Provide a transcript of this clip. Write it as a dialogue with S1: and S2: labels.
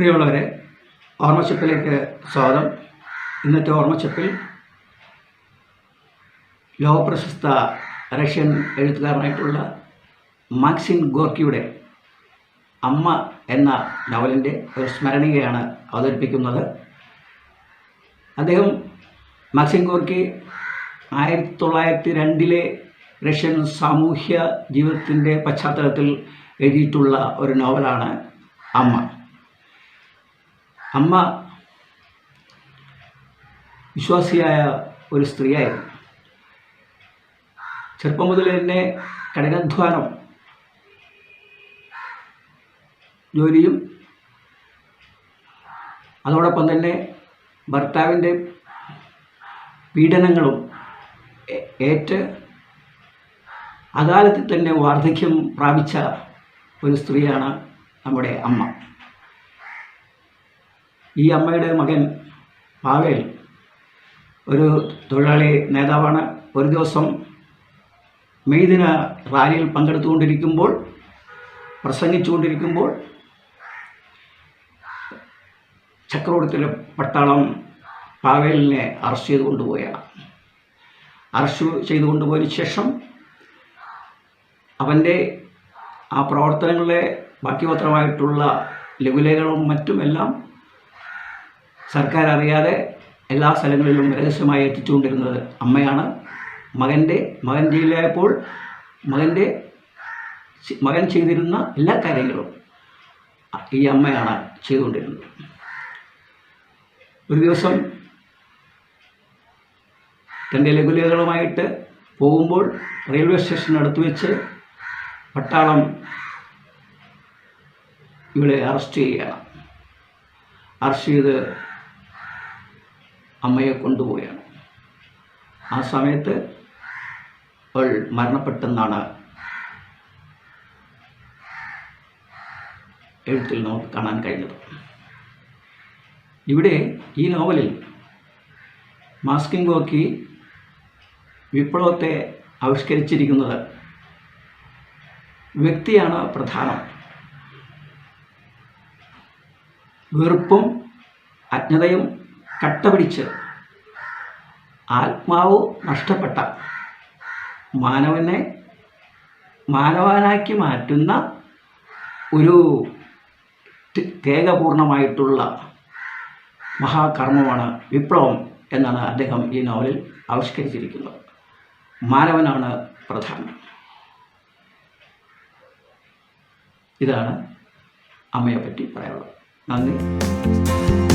S1: പ്രിയമുള്ളവരെ ഓർമ്മശപ്പിലേക്ക് സ്വാഗതം. ഇന്നത്തെ ഓർമ്മശപ്പിൽ ലോകപ്രശസ്ത റഷ്യൻ എഴുത്തുകാരനായിട്ടുള്ള മാക്സിൻ ഗോർക്കിയുടെ അമ്മ എന്ന നോവലിന്റെ ഒരു സ്മരണികയാണ് അവതരിപ്പിക്കുന്നത്. അദ്ദേഹം മാക്സിൻ ഗോർക്കി ആയിരത്തി തൊള്ളായിരത്തി രണ്ടിലെ റഷ്യൻ സാമൂഹ്യ ജീവിതത്തിന്റെ പശ്ചാത്തലത്തിൽ എഴുതിയിട്ടുള്ള ഒരു നോവലാണ് അമ്മ. അമ്മ വിശ്വാസിയായ ഒരു സ്ത്രീയായിരുന്നു. ചെറുപ്പം മുതൽ തന്നെ കഠിനാധ്വാനം ജോലിയും അതോടൊപ്പം തന്നെ ഭർത്താവിന്റെ പീഡനങ്ങളും ഏറ്റ അകാലത്തിൽ തന്നെ വാർദ്ധക്യം പ്രാപിച്ച ഒരു സ്ത്രീയാണ് നമ്മുടെ അമ്മ. ഈ അമ്മയുടെ മകൻ പാവേൽ ഒരു തൊഴിലാളി നേതാവാണ്. ഒരു ദിവസം മെയ് ദിന റാലിയിൽ പങ്കെടുത്തുകൊണ്ടിരിക്കുമ്പോൾ പ്രസംഗിച്ചുകൊണ്ടിരിക്കുമ്പോൾ ചക്രവർത്തിയുടെ പട്ടാളം പാവേലിനെ അറസ്റ്റ് ചെയ്ത് കൊണ്ടുപോയ അറസ്റ്റ് ചെയ്തു കൊണ്ടുപോയതിന് ശേഷം അവന്റെ ആ പ്രവർത്തനങ്ങളെ ബാക്കിപത്രമായിട്ടുള്ള ലഘുലേഖകളും മറ്റുമെല്ലാം സർക്കാർ അറിയാതെ എല്ലാ സ്ഥലങ്ങളിലും രഹസ്യമായി എത്തിച്ചുകൊണ്ടിരുന്നത് അമ്മയാണ്. മകന്റെ മകൻ ജയിലിലായപ്പോൾ മകന്റെ മകൻ ചെയ്തിരുന്ന എല്ലാ കാര്യങ്ങളും ഈ അമ്മയാണ് ചെയ്തുകൊണ്ടിരുന്നത്. ഒരു ദിവസം തന്റെ ലഘുലേഖകളുമായിട്ട് പോകുമ്പോൾ റെയിൽവേ സ്റ്റേഷനടുത്ത് വെച്ച് പട്ടാളം ഇവിടെ അറസ്റ്റ് ചെയ്യുകയാണ്. അറസ്റ്റ് ചെയ്ത് അമ്മയെ കൊണ്ടുപോവുകയാണ്. ആ സമയത്ത് അവൾ മരണപ്പെട്ടെന്നാണ് എഴുത്തിൽ നമുക്ക് കാണാൻ കഴിഞ്ഞത്. ഇവിടെ ഈ നോവലിൽ മാസ്കിംഗ് ഓക്കി വിപ്ലവത്തെ ആവിഷ്കരിച്ചിരിക്കുന്നത് വ്യക്തിയാണ് പ്രധാനം. വെറുപ്പും അജ്ഞതയും കട്ടപിടിച്ച് ആത്മാവ് നഷ്ടപ്പെട്ട മാനവനെ മാനവനാക്കി മാറ്റുന്ന ഒരു തേകപൂർണമായിട്ടുള്ള മഹാകർമ്മമാണ് വിപ്ലവം എന്നാണ് അദ്ദേഹം ഈ നോവലിൽ ആവിഷ്കരിച്ചിരിക്കുന്നത്. മാനവനാണ് പ്രധാനം. ഇതാണ് അമ്മയെപ്പറ്റി പറയാനുള്ളത്. നന്ദി.